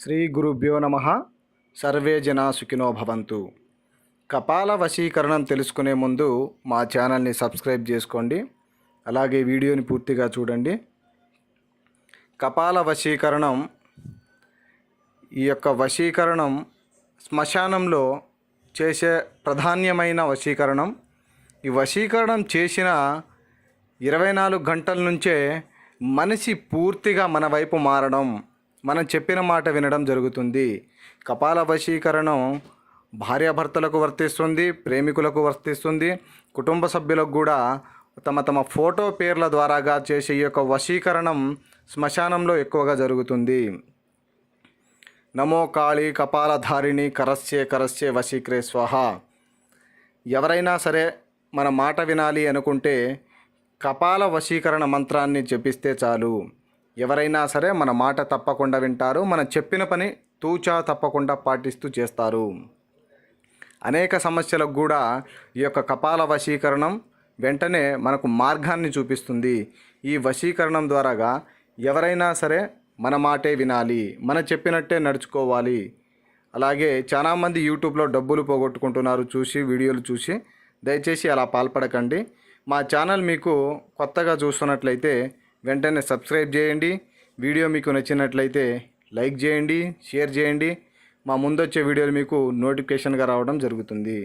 శ్రీ గురుభ్యో నమ. సర్వే జనా సుఖినో భవంతు. కపాల వశీకరణం తెలుసుకునే ముందు మా ఛానల్ని సబ్స్క్రైబ్ చేసుకోండి. అలాగే వీడియోని పూర్తిగా చూడండి. కపాల వశీకరణం ఈ యొక్క వశీకరణం శ్మశానంలో చేసే ప్రధాన్యమైన వశీకరణం. ఈ వశీకరణం చేసిన ఇరవై నాలుగు గంటల నుంచే మనిషి పూర్తిగా మన వైపు మారడం. మనం చెప్పిన మాట వినడం జరుగుతుంది. కపాల వశీకరణం భార్యాభర్తలకు వర్తిస్తుంది ప్రేమికులకు వర్తిస్తుంది. కుటుంబ సభ్యులకు కూడా తమ తమ ఫోటో పేర్ల ద్వారాగా చేసే ఈ యొక్క వశీకరణం శ్మశానంలో ఎక్కువగా జరుగుతుంది. నమో కాళీ కపాలధారిణి కరస్యే కరస్యే వశీకరే స్వహ. ఎవరైనా సరే మన మాట వినాలి అనుకుంటే కపాల వశీకరణ మంత్రాన్ని జపిస్తే చాలు. ఎవరైనా సరే మన మాట తప్పకుండా వింటారు మనం చెప్పిన పని తూచా తప్పకుండా పాటిస్తూ చేస్తారు. అనేక సమస్యలకు కూడా ఈ యొక్క కపాల వశీకరణం వెంటనే మనకు మార్గాన్ని చూపిస్తుంది. ఈ వశీకరణం ద్వారాగా ఎవరైనా సరే మన మాటే వినాలి మన చెప్పినట్టే నడుచుకోవాలి. అలాగే చాలామంది యూట్యూబ్లో డబ్బులు పోగొట్టుకుంటున్నారు చూసి వీడియోలు చూసి. దయచేసి అలా పాల్పడకండి. మా ఛానల్ మీకు కొత్తగా చూస్తున్నట్లయితే వెంటనే సబ్స్క్రైబ్ చేయండి. వీడియో మీకు నచ్చినట్లయితే లైక్ చేయండి షేర్ చేయండి. మా ముందొచ్చే వీడియోలు మీకు నోటిఫికేషన్గా రావడం జరుగుతుంది.